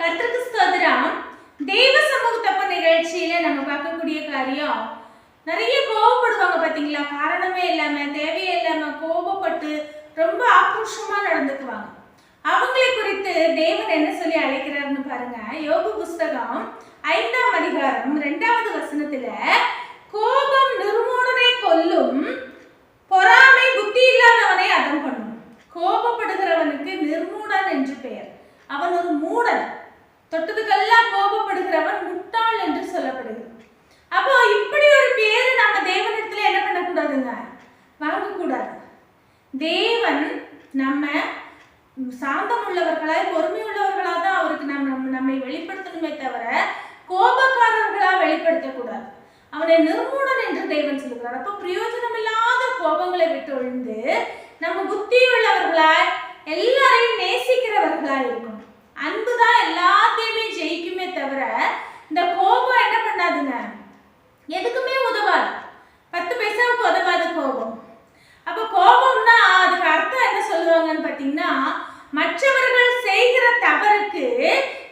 கர்த்தருக்கு ஸ்தோதிரம் தெய்வ சமூகத்தப்ப நிகழ்ச்சியில நம்ம பார்க்கக்கூடிய காரியம் நிறைய கோவப்படுவாங்க பாத்தீங்களா காரணமே இல்லாம தேவையே இல்லாம கோபப்பட்டு ரொம்ப ஆக்ரோஷமா நடந்துக்குவாங்க. அவங்களை குறித்து தேவன் என்ன சொல்லி அழைக்கிறாருன்னு பாருங்க. யோக புஸ்தகம் ஐந்தாம் அதிகாரம் ரெண்டாவது வசனத்துல கோபம் நிர்மூடனை கொல்லும் பொறாமை புத்தி இல்லாதவனை அதம் பண்ணும். கோபப்படுகிறவனுக்கு நிர்மூடன் என்று பெயர். அவன் ஒரு மூடன். தொட்டதுக்கெல்லாம் கோபப்படுகிறவன் முட்டாள் என்று சொல்லப்படுகிறது அப்போ இப்படி ஒரு பேரு நம்ம தேவனிடத்துல என்ன பண்ணக்கூடாதுங்க? வாங்கக்கூடாது தேவன் நம்ம சாந்தம் உள்ளவர்களாய் பொறுமை உள்ளவர்களா தான் அவருக்கு நம்ம நம்ம- நம்மை வெளிப்படுத்தணுமே தவிர கோபக்காரர்களா வெளிப்படுத்தக்கூடாது. அவனை நிர்மூடன் என்று தேவன் சொல்லுகிறார். அப்போ பிரயோஜனம் இல்லாத கோபங்களை விட்டு ஒழிந்து நம்ம புத்தி உள்ளவர்களாய் எல்லாரையும் நேசிக்கிறவர்களாய் இருக்கணும் அன்பு தான் எல்லாத்தையுமே ஜெயிக்குமே தவிர இந்த கோபம் என்ன பண்ணாதுங்க எதுக்குமே உதவாது பத்து பைசாவுக்கு உதவாது கோபம் அப்போ கோபம்னா அதுக்கு அர்த்தம் என்ன சொல்லுவாங்கன்னு பார்த்தீங்கன்னா மற்றவர்கள் செய்கிற தவறுக்கு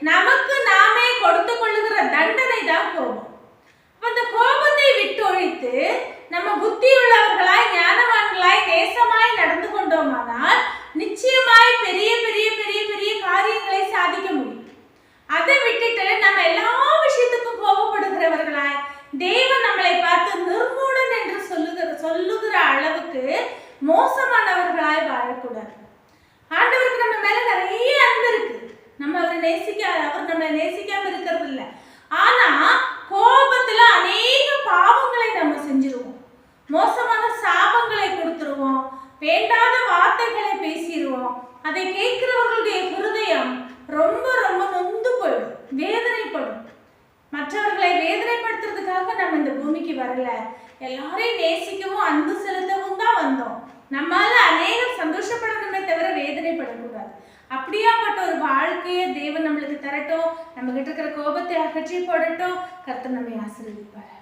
நமக்கு நாமே கொடுத்து கொள்ளுகிற தண்டனை தான் கோபம். அந்த கோபத்தை விட்டு ஒழித்து நம்ம புத்தி உள்ளவர்களாய் ஞானவான்களாய் நேசமாய் நடந்து கொண்டோமானால் நிச்சயமாய் பெரிய பெரிய பெரிய பெரிய காரியங்களை சாதிக்க முடியும். அதை விட்டுட்டு நம்ம எல்லா விஷயத்துக்கும் கோபப்படுகிறவர்களாய் தேவன் நம்மளை பார்த்து நிர்மூலன் என்று சொல்லுகிற சொல்லுகிற அளவுக்கு மோசமானவர்களாய் வாழக்கூடாது. மேல நிறைய அன்பு இருக்கு. நம்ம அவரை நேசிக்க அவர் நம்மளை நேசிக்காம இருக்கிறது இல்ல ஆனா கோபத்துல அநேக பாவங்களை நம்ம செஞ்சிருவோம். மோசமான சாபங்களை கொடுத்துருவோம். வேண்டாத வார்த்தைகளை பேசிடுவோம் அதை கேட்கிறவர்களுடைய ஹிருதயம் ரொம்ப ரொம்ப நொந்து போயிடும் வேதனைப்படும். மற்றவர்களை வேதனைப்படுத்துறதுக்காக நம்ம இந்த பூமிக்கு வரல. எல்லாரையும் நேசிக்கவும் அன்பு செலுத்தவும் தான் வந்தோம். நம்மால அநேகம் சந்தோஷப்படணுமே தவிர வேதனைப்படக்கூடாது அப்படியாப்பட்ட ஒரு வாழ்க்கையை தேவன் நம்மளுக்கு தரட்டும். நம்ம கிட்ட இருக்கிற கோபத்தை அகற்றி போடட்டும். கர்த்தர் நம்மை ஆசீர்வதிப்பார்.